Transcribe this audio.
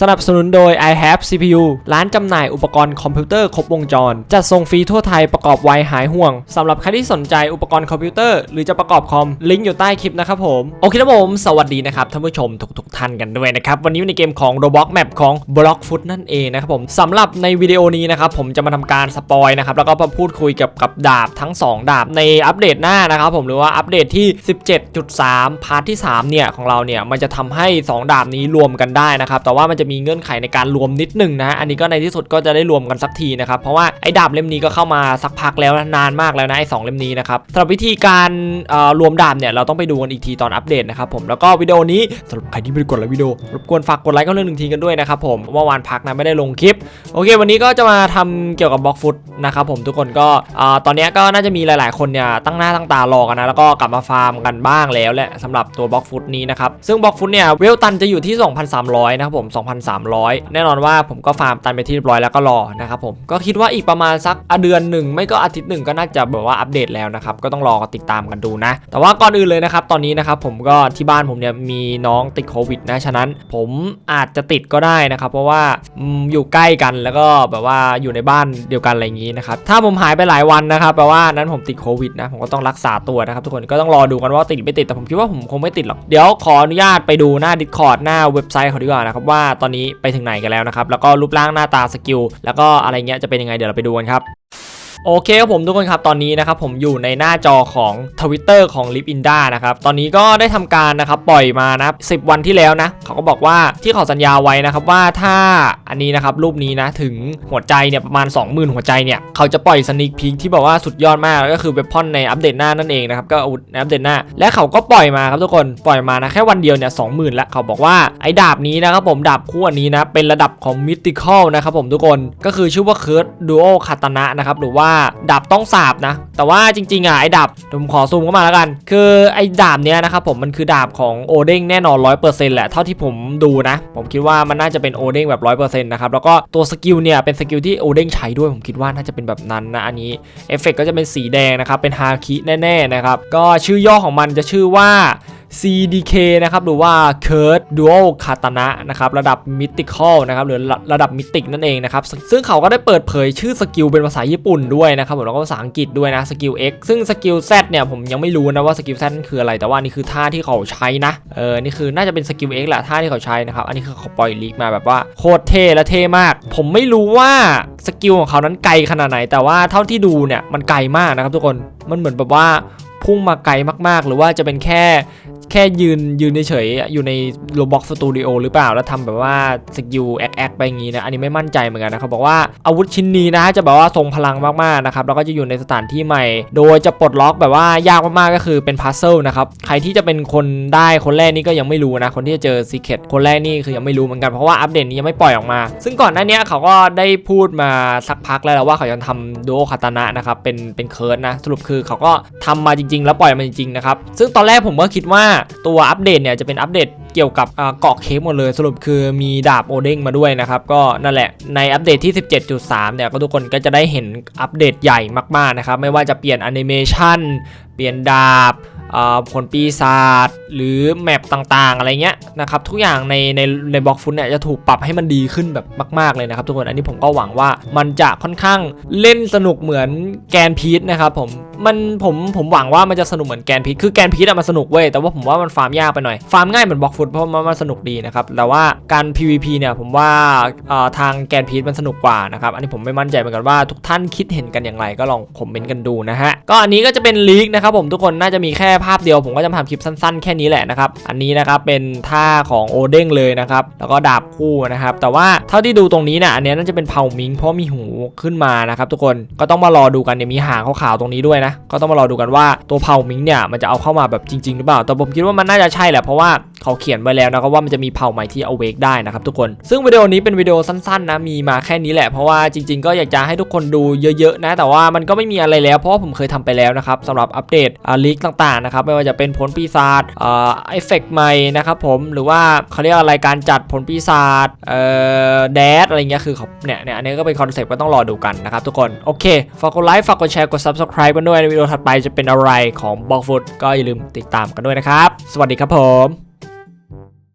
สนับสนุนโดย i have CPU ร้านจำหน่ายอุปกรณ์คอมพิวเตอร์ครบวงจร จัดส่งฟรีทั่วไทยประกอบไวหายห่วงสำหรับใครที่สนใจอุปกรณ์คอมพิวเตอร์หรือจะประกอบคอม ลิงก์อยู่ใต้คลิปนะครับผม โอเคครับผม สวัสดีนะครับท่านผู้ชมทุกๆท่านกันด้วยนะครับ วันนี้ในเกมของ Roblox Map ของ Blockfoot นั่นเองนะครับผมสำหรับในวิดีโอนี้นะครับผมจะมาทำการสปอยนะครับแล้วก็มาพูดคุยกับกับดาบทั้ง 2 ดาบในอัปเดตหน้านะครับผมหรือว่าอัปเดตที่ 17.3 พาร์ทที่3เนี่ยของเราเนี่ยมันจะทำให้ 2 ดาบนี้รวมกันได้นะครับแต่ว่ามันจะมีเงื่อนไขในการรวมนิดหนึงนะอันนี้ก็ในที่สุดก็จะได้รวมกันสักทีนะครับเพราะว่าไอ้ดาบเล่มนี้ก็เข้ามาสักพักแล้วนานมากแล้วนะไอ้สองเล่มนี้นะครับสำหรับวิธีการรวมดาบเนี่ยเราต้องไปดูกันอีกทีตอนอัปเดตนะครับผมแล้วก็วิดีโอนี้สำหรับใครที่ไม่ได้กดไลค์วิดีโอรบกวนฝากกดไลค์ก็เรื่องหนึ่งทีกันด้วยนะครับผมเมื่อวานพักนะไม่ได้ลงคลิปโอเค วันนี้ก็จะมาทำเกี่ยวกับบล็อกฟุตนะครับผมทุกคนก็ตอนนี้ก็น่าจะมีหลาย ๆ คนเนี่ยตั้งหน้าตั้งตารอกันนะแล้วก็กลับมาฟาร์มกันบ้างแล้วแหละสำหรับตัวบล็อกฟุตนี้นะครับซึ่งบล็อกฟุตเนี่ยเวลตันจะอยู่ที่ 2,300นะครับผม2,300 แน่นอนว่าผมก็ฟาร์มตันไปที่เรียบร้อยแล้วก็รอนะครับผมก็คิดว่าอีกประมาณสักเดือนหนึ่งไม่ก็อาทิตย์หนึ่งก็น่าจะแบบว่าอัปเดตแล้วนะครับก็ต้องรอติดตามกันดูนะ แต่ว่าก่อนอื่นเลยนะครับตอนนี้นะครับผมก็ที่บ้านผมเนี่ยมีน้องติดโควิดนะฉะนั้น ผมอาจจะติดก็ได้นะครับเพราะว่าอยู่ใกล้กันแล้วก็แบบว่าอยู่ในบ้านเดียวกันอะไรอย่างนี้นะครับถ้าผมหายไปหลายวันนะครับแปลว่านั้นผมติดโควิดนะผมก็ต้องรักษาตัวนะครับทุกคนก็ต้องรอดูกันว่าติดไม่ติดแต่ผมคิดว่าผมคงไม่ติดหรอกเดี๋ยวขออนุญาตไปดูหน้า Discord หน้าเว็บไซต์เขาดีกว่านะครับว่าตอนนี้ไปถึงไหนกันแล้วนะครับแล้วก็รูปร่างหน้าตาสกิลแล้วก็อะไรเงี้ยจะเป็นยังไงเดี๋ยวเราไปดูกันครับ โอเคครับผมทุกคนครับตอนนี้นะครับผมอยู่ในหน้าจอของ Twitter ของ l i p i n d a นะครับตอนนี้ก็ได้ทำการนะครับปล่อยมานะครับวันที่แล้วนะเขาก็บอกว่าที่เขาสัญญาไว้นะครับว่าถ้าอันนี้นะครับรูปนี้นะถึงหัวใจเนี่ยประมาณ 20,000 หัวใจเนี่ยเขาจะปล่อยสนิ k พีคที่บอกว่าสุดยอดมากก็คือเวพอนในอัปเดตหน้านั่นเองนะครับก็อาวุธในอัปเดตหน้า และเขาก็ปล่อยมาครับทุกคนปล่อยมานะแค่วันเดียวเนี่ย20,000แล้วเขาบอกว่าไอ้ดาบนี้นะครับผมดาบคู่อันนี้นะเป็นระดับของ Mythical นะครับผมทุกคนก็คือชื่อว่า Curse Duo Katana นะครับหรือว่าดาบต้องสาบนะ แต่ว่าจริงๆอะไอ้ดาบผมขอซูมเข้ามาแล้วกัน คือไอ้ดาบเนี้ยนะครับผมมันคือดาบของโอเด้งแน่นอน100%แหละเท่าที่ผมดูนะ ผมคิดว่ามันน่าจะเป็นโอเด้งแบบ100%นะครับแล้วก็ตัวสกิลเนี่ยเป็นสกิลที่โอเด้งใช้ด้วยผมคิดว่าน่าจะเป็นแบบนั้นนะอันนี้เอฟเฟกก็จะเป็นสีแดงนะครับเป็นฮาคิแน่ๆนะครับก็ชื่อย่อของมันจะชื่อว่า CDK นะครับหรือว่า Curse Dual Katana นะครับระดับ Mythical นะครับหรือระดับมิติกนั่นเองนะครับซึ่งซึ่งเขาก็ได้เปิดเผยชื่อสกิลเป็นภาษาญี่ปุ่นด้วยนะครับผมแล้วก็ภาษาอังกฤษด้วยนะสกิล X ซึ่งสกิล Z เนี่ยผมยังไม่รู้นะว่าสกิล Z นั่นคืออะไรแต่ว่านี่คือท่าที่เขาใช้นะเออนี่คือน่าจะเป็นสกิล X แหละท่าที่เขาใช้นะครับอันนี้คือเขาปล่อยลีกมาแบบว่าโคตรเท่และเท่มาก ผมไม่รู้ว่าสกิลของเขานั้นไกลขนาดไหน แต่ว่าเท่าที่ดูเนี่ยมันไกลมากนะครับทุกคนมันเหมือนแบบว่า พุ่งมาไกลมากๆ หรือว่าจะเป็นแค่แค่ยืนยืนเฉยอยู่ใน Roblox Studio หรือเปล่า แล้วทำแบบว่าสกิลแอคแอคไปอย่างนี้นะ อันนี้ไม่มั่นใจเหมือนกันนะครับบอกว่าอาวุธชิ้นนี้นะจะแบบว่าทรงพลังมากๆนะครับแล้วก็จะอยู่ในสถานที่ใหม่ โดยจะปลดล็อกแบบว่ายากมากๆก็คือเป็นพัซเซิลนะครับใครที่จะเป็นคนได้คนแรกนี่ก็ยังไม่รู้นะ คนที่จะเจอซีเค t คนแรกนี่คือยังไม่รู้เหมือนกันเพราะว่าอัปเดตนี้ยังไม่ปล่อยออกมา ซึ่งก่อนหน้านี้เขาก็ได้พูดมาสักพักแล้วว่าเขาจะทำดูโอคาตานะนะครับเป็นเป็นเคิร์ดนะสรุปคือเขาก็ทำมาจริงๆ แล้วปล่อยมาจริงๆนะครับ ซึ่งตอนแรกผมก็คิดว่าตัวอัปเดตเนี่ยจะเป็นอัปเดตเกี่ยวกับเกาะเคฟหมดเลยสรุปคือมีดาบโอเด้งมาด้วยนะครับ ก็นั่นแหละในอัปเดตที่ 17.3 เนี่ยก็ทุกคนก็จะได้เห็นอัปเดตใหญ่มากๆนะครับ ไม่ว่าจะเปลี่ยนแอนิเมชันเปลี่ยนดาบผลปีศาจหรือแมปต่างๆ อะไรเงี้ยนะครับ ทุกอย่างในในในบล็อกฟุตเนี่ยจะถูกปรับให้มันดีขึ้นแบบมาก ๆ เลยนะครับทุกคนอันนี้ผมก็หวังว่ามันจะค่อนข้างเล่นสนุกเหมือนแกนพีชนะครับผมมันผมผมหวังว่ามันจะสนุกเหมือนแกนพีชคือแกนพีชอะมันสนุกเว้ยแต่ว่าผมว่ามันฟาร์มยากไปหน่อยฟาร์มง่ายเหมือนบล็อกฟุตเพราะมันมันสนุกดีนะครับแต่ว่าการ PVP เนี่ยผมว่าทางแกนพีชมันสนุกกว่านะครับอันนี้ผมไม่มั่นใจเหมือนกันว่าทุกท่านคิดเห็นกันอย่างไรก็ลองคอมเมนต์กันดูนะฮะก็อันนี้ก็จะเป็นลีกนะครับผมทุกคนน่าจะมีแค่ภาพเดียว ผมก็จะทำคลิปสั้น ๆ แค่นี้แหละนะครับอันนี้นะครับเป็นท่าของโอเด้งเลยนะครับแล้วก็ดาบคู่นะครับแต่ว่าเท่าที่ดูตรงนี้เนี่ยอันนี้น่าจะเป็นเผามิงเพราะมีหูขึ้นมานะครับทุกคนก็ต้องมารอดูกันเนี่ยมีหางขาวๆตรงนี้ด้วยนะ ก็ต้องมารอดูกันว่าตัวเผามิงเนี่ยมันจะเอาเข้ามาแบบจริง ๆ หรือเปล่า แต่ผมคิดว่ามันน่าจะใช่แหละเพราะว่า เขาเขียนไว้แล้วนะครับว่ามันจะมีเผ่าใหม่ที่ awake ได้นะครับทุกคน ซึ่งวิดีโอนี้เป็นวิดีโอสั้นๆนะมีมาแค่นี้แหละเพราะว่าจริง ๆ ก็อยากจะให้ทุกคนดูเยอะๆนะ แต่ว่ามันก็ไม่มีอะไรแล้วเพราะผมเคยทำไปแล้วนะครับสำหรับอัปเดตลีกต่างๆนะครับไม่ว่าจะเป็นผลปีศาจอ่าเอฟเฟกต์ใหม่นะครับผมหรือว่าเขาเรียกอะไรการจัดผลปีศาจเอ่อแดดอะไรเงี้ยคือเขาเนี่ยเนี่ยอันนี้ก็เป็นคอนเซ็ปต์ก็ต้องรอดูกันนะครับทุกคนโอเคฝากกดไลค์ฝากกดแชร์กด subscribe กันด้วยในวิดีโอถัดไปจะเป็นอะไรของ b ล็อกฟุตก็อย่าลืมติดตามกันด้วยนะครับ สวัสดีครับผม